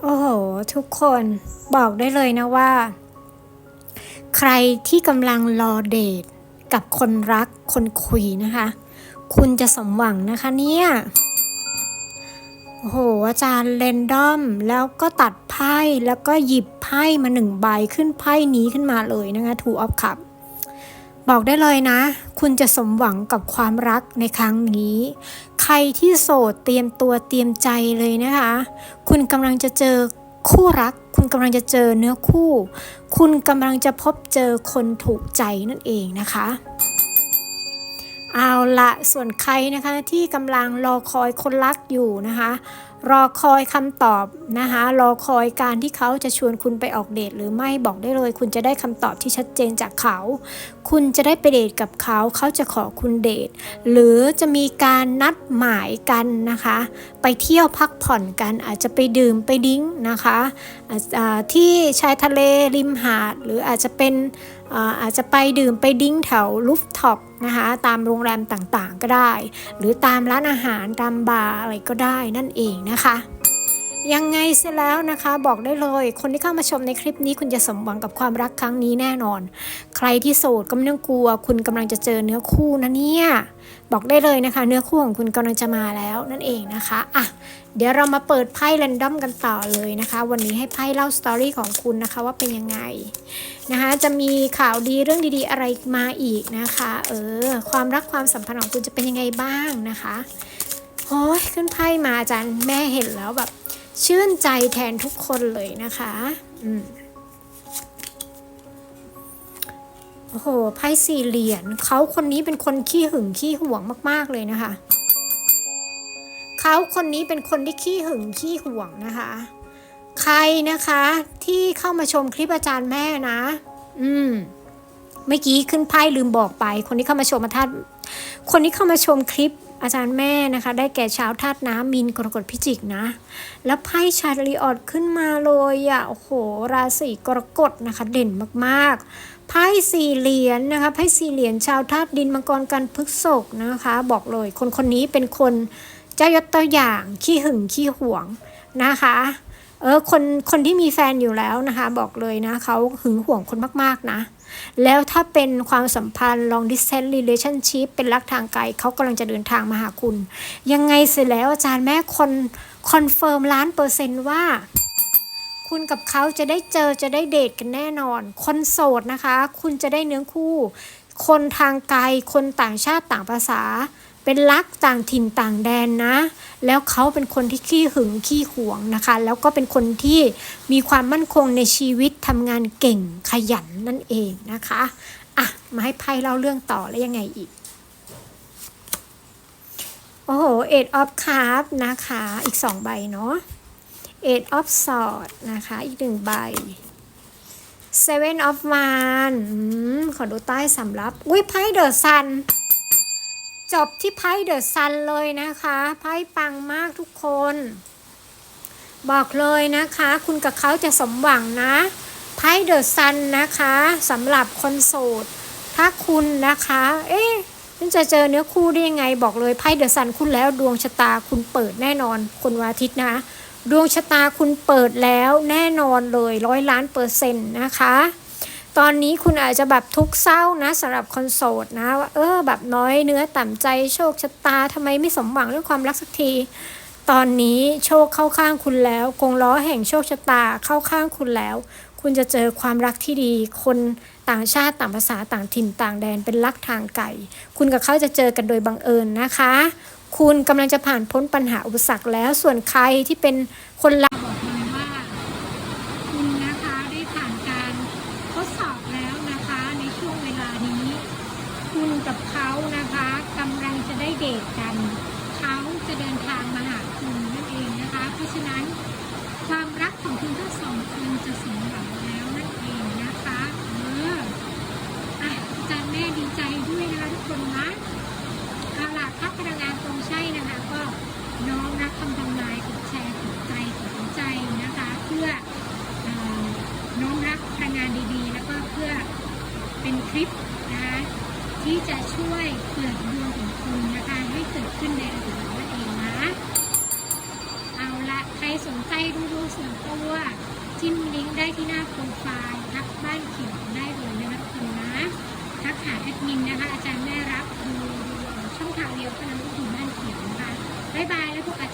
โอ้โห ทุกคนบอกได้เลยนะว่า ใครที่กำลังรอเดทกับคนรักคนคุยนะคะ คุณจะสมหวังนะคะเนี่ยโอ้โห อาจารย์เรนดอมแล้วก็ตัดไพ่แล้วก็หยิบไพ่มาหนึ่งใบขึ้นไพ่นี้ขึ้นมาเลยนะคะทูออฟคัพ บอกได้เลยนะ คุณจะสมหวังกับความรักในครั้งนี้ ใครที่โสดเตรียมตัวเตรียมใจเลยนะคะ คุณกำลังจะเจอคู่รัก คุณกำลังจะเจอเนื้อคู่ คุณกำลังจะพบเจอคนถูกใจนั่นเองนะคะ เอาละส่วนใครนะคะที่กำลังรอคอยคนรักอยู่นะคะ รอคอยคำตอบนะคะ รอคอยการที่เขาจะชวนคุณไปออกเดทหรือไม่บอกได้เลย คุณจะได้คำตอบที่ชัดเจนจากเขา คุณจะได้ไปเดทกับเขา เขาจะขอคุณเดท หรือจะมีการนัดหมายกันนะคะ ไปเที่ยวพักผ่อนกันอาจจะไปดื่มไปดิ้งนะคะที่ชายทะเลริมหาดหรืออาจจะเป็นอาอาจจะไปดื่มไปดิ้งแถวลูฟท็อปนะคะตามโรงแรมต่างๆก็ได้ หรือตามร้านอาหารตามบาร์อะไรก็ได้นั่นเองนะคะ ยังไงเสียแล้วนะคะ บอกได้เลย คนที่เข้ามาชมในคลิปนี้คุณจะสมหวังกับความรักครั้งนี้แน่นอน ใครที่โสดก็ไม่ต้องกลัว คุณกำลังจะเจอเนื้อคู่นะเนี่ยบอกได้เลยนะคะ เนื้อคู่ของคุณกำลังจะมาแล้วนั่นเองนะคะอะเดี๋ยวเรามาเปิดไพ่แรนดอมกันต่อเลยนะคะ วันนี้ให้ไพ่เล่าสตอรี่ของคุณนะคะว่าเป็นยังไงนะคะจะมีข่าวดีเรื่องดีๆอะไรมาอีกนะคะ เออ ความรักความสัมพันธ์ของคุณจะเป็นยังไงบ้างนะคะโอ้ยขึ้นไพ่มาอาจารย์แม่เห็นแล้วแบบ ชื่นใจแทนทุกคนเลยนะคะอืมโอ้โหไพ่สี่เหรียญเขาคนนี้เป็นคนขี้หึงขี้หวงมาก ๆ เลยนะคะ เขาคนนี้เป็นคนที่ขี้หึงขี้หวงนะคะ ใครนะคะที่เข้ามาชมคลิปอาจารย์แม่นะ อืมเมื่อกี้ขึ้นไพ่ลืมบอกไป คนที่เข้ามาชมมาทัดคนที่เข้ามาชมคลิป อาจารย์แม่นะคะ ได้แก่ชาวธาตุน้ำมินกรกฎพิจิกนะ แล้วไพ่ชาลีออดขึ้นมาเลยอะโอ้โห ราศีกรกฎนะคะ เด่นมากๆ ไพ่สี่เหรียญนะคะไพ่สี่เหรียญชาวธาตุดินมังกรกันพฤกษกนะคะ บอกเลย คนคนนี้เป็นคนเจ้ายศตัวอย่างขี้หึงขี้หวงนะคะเออคนคนที่มีแฟนอยู่แล้วนะคะ บอกเลยนะเขาหึงหวงคนมากๆนะ แล้วถ้าเป็นความสัมพันธ์ long distance relationship เป็นรักทางไกลเขากำลังจะเดินทางมาหาคุณ ยังไงเสร็จแล้วอาจารย์แม่คนคอนเฟิร์มล้านเปอร์เซนต์ว่าคุณกับเขาจะได้เจอจะได้เดทกันแน่นอน คนโสดนะคะ คุณจะได้เนื้อคู่ คนทางไกล คนต่างชาติต่างภาษา เป็นรักต่างถิ่นต่างแดนนะ แล้วเขาเป็นคนที่ขี้หึงขี้หวงนะคะ แล้วก็เป็นคนที่มีความมั่นคงในชีวิตทำงานเก่งขยันนั่นเองนะคะอะมาให้ไพ่เล่าเรื่องต่อแล้วยังไงอีกโอ้โห eight of cups นะคะ อีกสองใบเนาะ eight of swords นะคะ อีกหนึ่งใบ seven of wands อืมขอดูใต้สำรับ อุ้ยไพ่เดอะซัน จบที่ไพ่เดอะซันเลยนะคะไพ่ปังมากทุกคน บอกเลยนะคะ คุณกับเขาจะสมหวังนะไพ่เดอะซันนะคะสำหรับคนโสดถ้าคุณนะคะ เอ๊ะฉันจะเจอเนื้อคู่ได้ยังไงบอกเลยไพ่เดอะซันคุณแล้วดวงชะตาคุณเปิดแน่นอนคนวันอาทิตย์นะ ดวงชะตาคุณเปิดแล้วแน่นอนเลยร้อยล้านเปอร์เซ็นต์นะคะ ตอนนี้คุณอาจจะแบบทุกข์เศร้านะสำหรับคนโสดนะว่าเออแบบน้อยเนื้อต่ำใจโชคชะตาทำไมไม่สมหวังเรื่องความรักสักที ตอนนี้โชคเข้าข้างคุณแล้วกงล้อแห่งโชคชะตาเข้าข้างคุณแล้ว คุณจะเจอความรักที่ดี คนต่างชาติต่างภาษาต่างถิ่นต่างแดนเป็นรักทางไกลคุณกับเขาจะเจอกันโดยบังเอิญนะคะ คุณกำลังจะผ่านพ้นปัญหาอุปสรรคแล้วส่วนใครที่เป็นคนรัก บอกเลยว่าคุณนะคะได้ผ่านการทดสอบแล้วนะคะ ในช่วงเวลานี้ คุณกับเขานะคะกำลังจะได้เดทกัน เขาจะเดินทางมาหาคุณนั่นเองนะคะ เพราะฉะนั้นความรักของคุณทั้งสองคนจะสมหวังแล้วนั่นเองนะคะเอออะอาจารย์แม่ดีใจด้วยนะคะทุกคนนะเอาล่ะถ้าพลังงานตรงใช่นะคะ ก็น้อมรับคำทำนายกดแชร์กดใจกดหัวใจนะคะ เพื่อเอ่อน้อมรับพลังงานดีๆ แล้วก็เพื่อ เป็นคลิปนะคะที่จะช่วยเปิดดวงของคุณนะคะให้เกิดขึ้นในระดับนั่นเองนะ เอาละใครสนใจดูดวงส่วนตัวจิ้มลิงก์ได้ที่หน้าโปรไฟล์ทักบ้านเขียวได้เลยนะคะทุกคนนะทักหาแอดมินนะคะ อาจารย์แม่รับดูช่องทางเดียวเท่านั้นก็คือบ้านเขียวนะคะบ๊ายบายแล้วพบอาจารย์